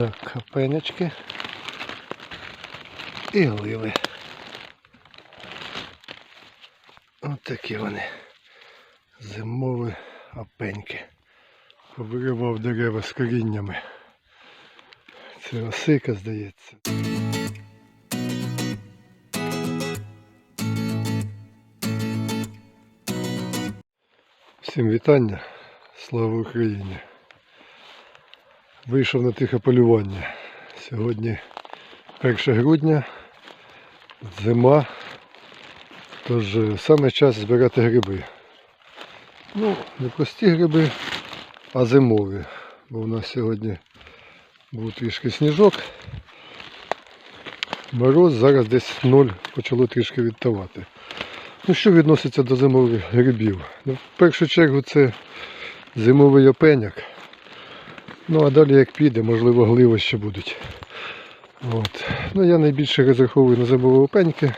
Так, капенечки і гливи. Ось такі вони. Зимові опеньки. Повиривав дерева з коріннями. Це осика, здається. Всім вітання. Слава Україні. Вийшов на тихе полювання. Сьогодні 1 грудня, зима, тож е, саме час збирати гриби. Ну, не прості гриби, а зимові. Бо у нас сьогодні був трішки сніжок. Мороз, зараз десь ноль почало трішки відтавати. Ну, що відноситься до зимових грибів? Ну, в першу чергу це зимовий опеняк. Ну а далі як піде, можливо, гливи ще будуть. От. Ну, я найбільше розраховую на зимові опеньки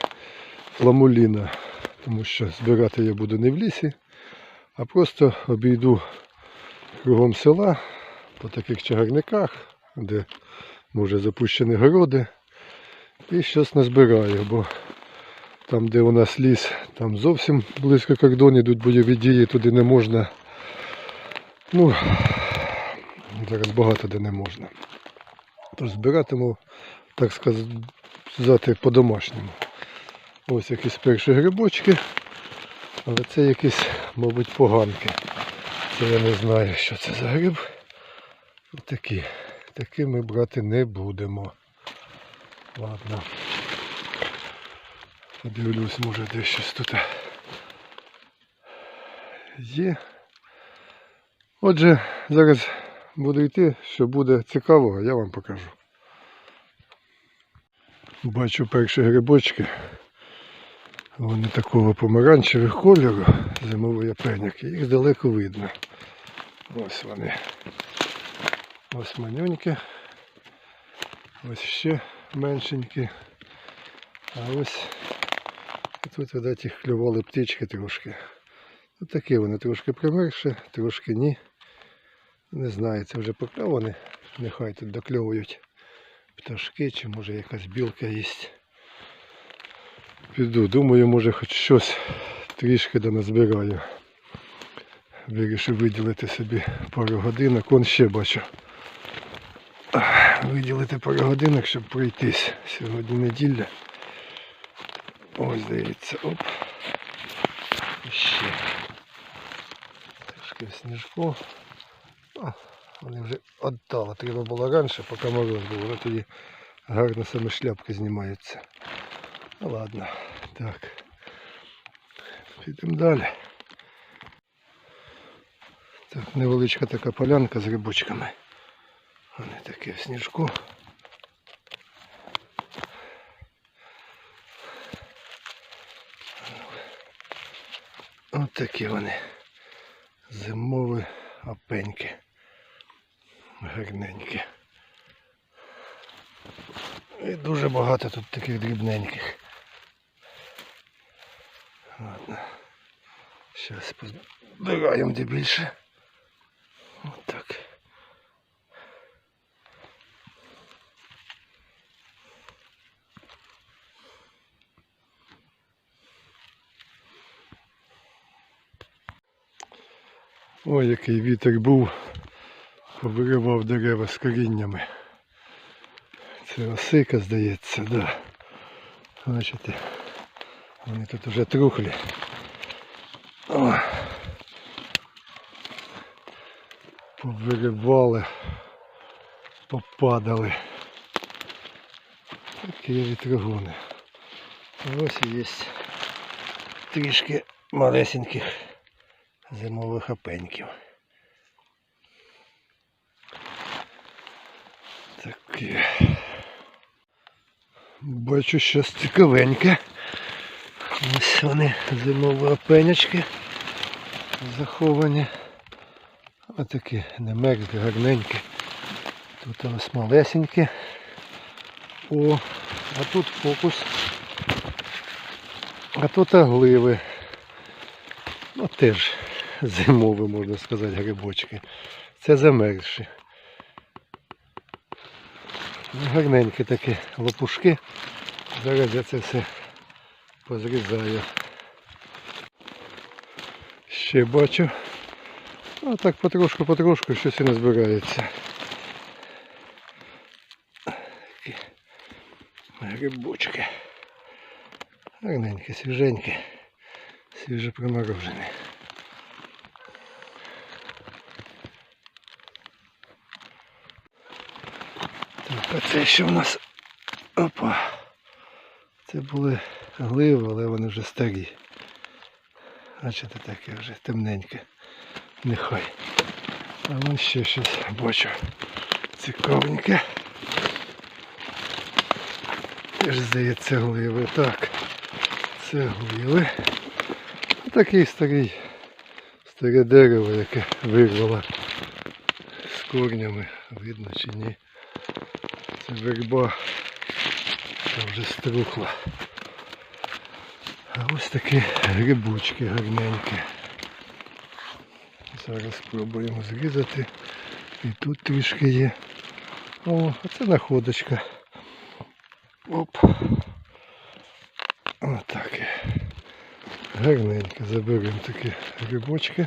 ламуліна, тому що збирати я буду не в лісі, а просто обійду кругом села по таких чагарниках, де може запущені городи. І щось назбираю, бо там, де у нас ліс, там зовсім близько кордону йдуть бойові дії, туди не можна. Ну, зараз багато де не можна. Тож збиратиму, так сказати, по-домашньому. Ось якісь перші грибочки, але це якісь, мабуть, поганки. Це я не знаю, що це за гриб. Такі. Такі ми брати не будемо. Ладно. Подивлюсь, може десь щось тут є. Отже, зараз буду йти, що буде цікавого, я вам покажу. Бачу перші грибочки. Вони такого помаранчевого кольору, зимовий опеняк. Їх далеко видно. Ось вони. Ось манюнькі. Ось ще меншенькі. А ось тут, видать, їх клювали птички трошки. Ось такі вони трошки примерші, трошки ні. Не знаю, це вже покльовані. Нехай тут докльовують пташки, чи може якась білка є. Піду, думаю, може хоч щось трішки да назбираю. Вирішив виділити собі пару годинок. Вон ще бачу. Виділити пару годинок, щоб пройтись. Сьогодні неділя. Ось дивіться, оп. І ще. Трошки сніжку. А, вони вже віддали. Треба було раніше, поки мороз був. Воно тоді гарно саме шляпки знімаються. Ну ладно. Так. Підемо далі. Так, невеличка така полянка з грибочками. Вони такі в сніжку. Ось такі вони. Зимові опеньки. Гарненькі. І дуже багато тут таких дрібненьких. Ладно. Зараз позбираємо де більше. Ось Ой, який вітер був, повиривав дерева з коріннями. Це осика, здається, да. Бачите, вони тут вже трухлі. О. Повиривали, попадали. Такі вітрогони. Ось і є трішки малесеньких зимових опеньків. Такі. Бачу щось цікавеньке. Ось вони зимові опенячки заховані. Ось такі немерзлі, гарненькі. Тут ось малесенькі. О, а тут фокус. А тут гливи. Ну теж зимові, можна сказати, грибочки. Це замерзші. Гарненькі такі лопушки. Зараз я це все позрізаю. Ще бачу. А так потрошку-потрошку щось і не збирається. Такі Грибочки. Гарненькі, свіженькі, свіже а це що в нас? Опа. Це були гливи, але вони вже старі. Бачите, таке вже темненьке. Нехай. А вон ще щось бачу. Цікавеньке. Теж здається гливи. Так. Це гливи. Такий старий. Старе дерево, яке вирвало з корнями. Видно чи ні. Верба, що вже струхла. А ось такі грибочки гарненькі. Зараз спробуємо зрізати. І тут трішки є. О, а це находочка. Оп. Отак. Гарненько заберемо такі грибочки.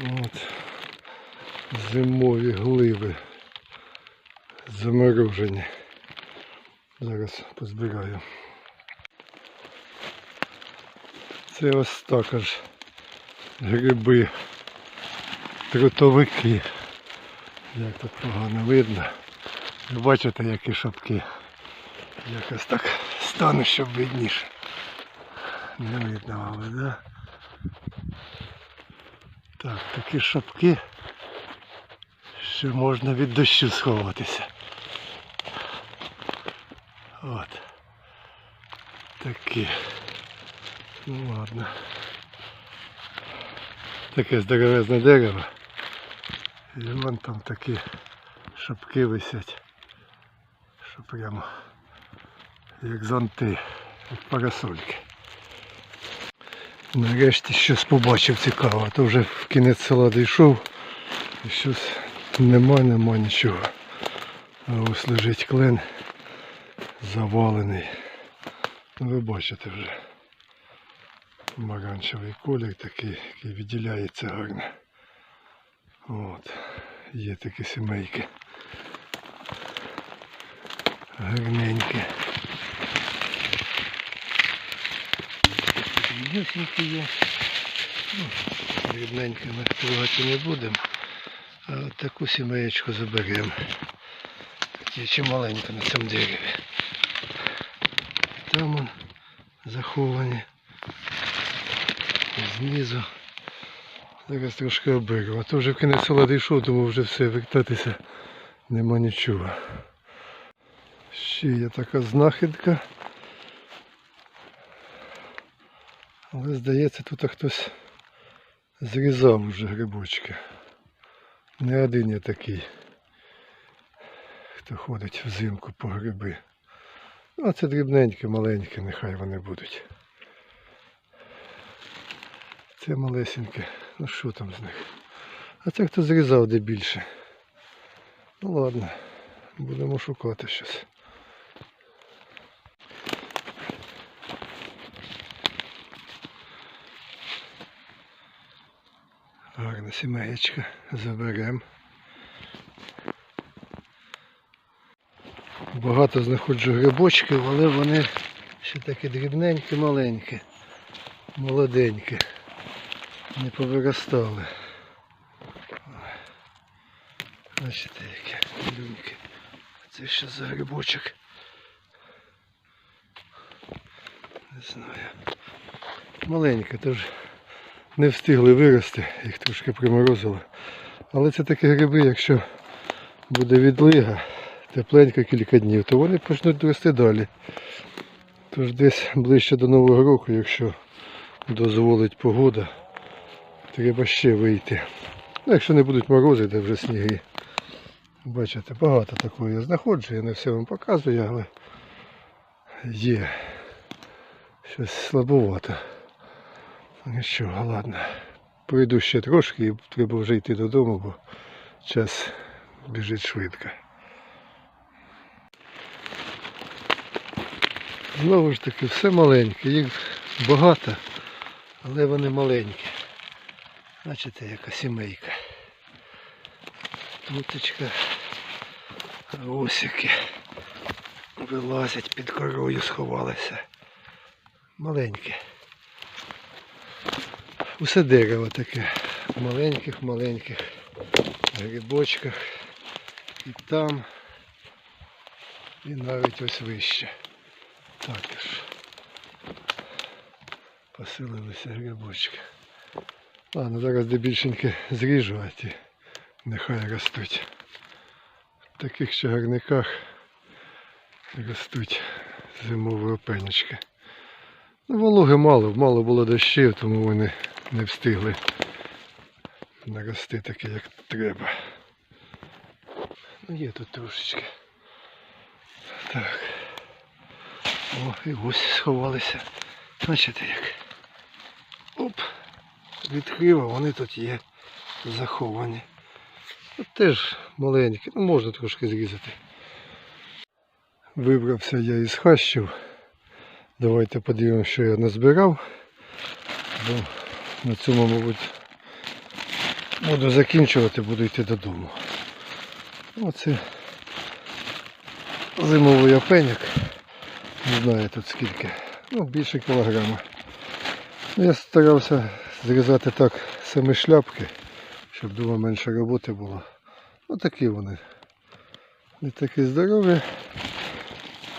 От. Зимові гливи. Заморожені. Зараз позбираю. Це ось також гриби, трутовики. Як тут погано видно. Ви бачите, які шапки. Якось так стану, щоб видніше. Не видно, але, да? Так, такі шапки, що можна від дощу сховатися. От. Такі. Ну ладно. Таке здоровезне дерево. І вон там такі шапки висять. Що прямо як зонти, як парасольки. Нарешті щось побачив цікаво, то вже в кінець села дійшов і щось нема, нема нічого. А ось лежить клен завалений. Ну, ви бачите вже. Маранчевий колір такий, який відділяється гарно. От. Є такі сімейки. Гарненькі. Дрібнюсенькі є. Ну, Дрібненькі ми трогати не будемо. А от таку сімеєчку заберемо. Є чималенько на цьому дереві. Там он заховані. Знизу. Зараз трошки оберемо. А то вже в кінець села дійшов, тому вже все, вертатися нема нічого. Ще є така знахідка. Але здається, тут хтось зрізав вже грибочки. Не один я такий, хто ходить взимку по гриби. Ну, а це дрібненькі, маленькі, нехай вони будуть. Це малесеньке. Ну що там з них? А це хто зрізав де більше. Ну ладно, будемо шукати щось. Гарна сімеєчка. Заберемо. Багато знаходжу грибочків, але вони ще такі дрібненькі, маленькі, молоденькі. Не повиростали. Бачите, які люньки. Це що за грибочок? Не знаю. Маленьке, тож не встигли вирости, їх трошки приморозило. Але це такі гриби, якщо буде відлига, тепленько кілька днів, то вони почнуть рости далі. Тож десь ближче до Нового року, якщо дозволить погода, треба ще вийти. Ну, якщо не будуть морози, де вже сніги. Бачите, багато такого я знаходжу, я не все вам показую, але є щось слабовато. Нічого, ладно. Пройду ще трошки і треба вже йти додому, бо час біжить швидко. Знову ж таки, все маленьке. Їх багато, але вони маленькі. Бачите, яка сімейка. Туточка. Русики. Вилазять під корою, сховалися. Маленьке. Усе дерево таке. В маленьких, маленьких грибочках. І там. І навіть ось вище. Також поселилися грибочки. Ладно, зараз дебільшеньки зріжу, а ті нехай ростуть. В таких чагарниках ростуть зимові опенечки. Ну, вологи мало, мало було дощів, тому вони не встигли нарости таке, як треба. Ну, є тут трошечки. Так. О, і ось сховалися. Бачите як. Оп. Відкрив, вони тут є заховані. От теж маленькі, ну можна трошки зрізати. Вибрався я із хащів. Давайте подивимося, що я назбирав. Бо на цьому, мабуть, буду закінчувати, буду йти додому. Оце зимовий опеньок. Не знаю тут скільки. Ну, більше кілограма. Ну, Я старався зрізати так самі шляпки, щоб дома менше роботи було. Отакі вони. Не такі здорові,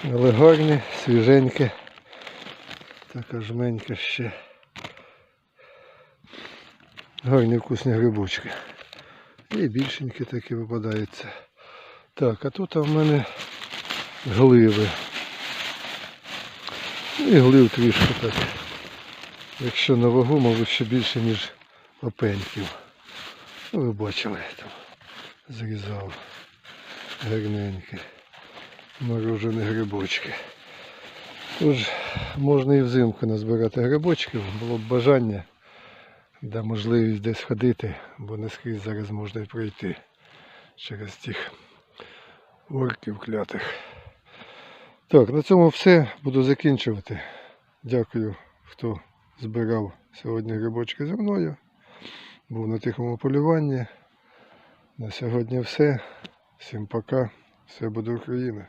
але гарні, свіженькі. Така жменька ще. Гарні вкусні грибочки. І більшенькі такі випадаються. Так, а тут в мене гливи. І глив трішки так. Якщо на вагу, мабуть, ще більше, ніж опеньків. Ну, ви бачили, там зрізав гарненькі морожені грибочки. Тож можна і взимку назбирати грибочків, було б бажання, да можливість десь ходити, бо не скрізь зараз можна і пройти через тих орків клятих. Так, на цьому все. Буду закінчувати. Дякую, хто збирав сьогодні грибочки зі мною. Був на тихому полюванні. На сьогодні все. Всім пока. Все буде Україна.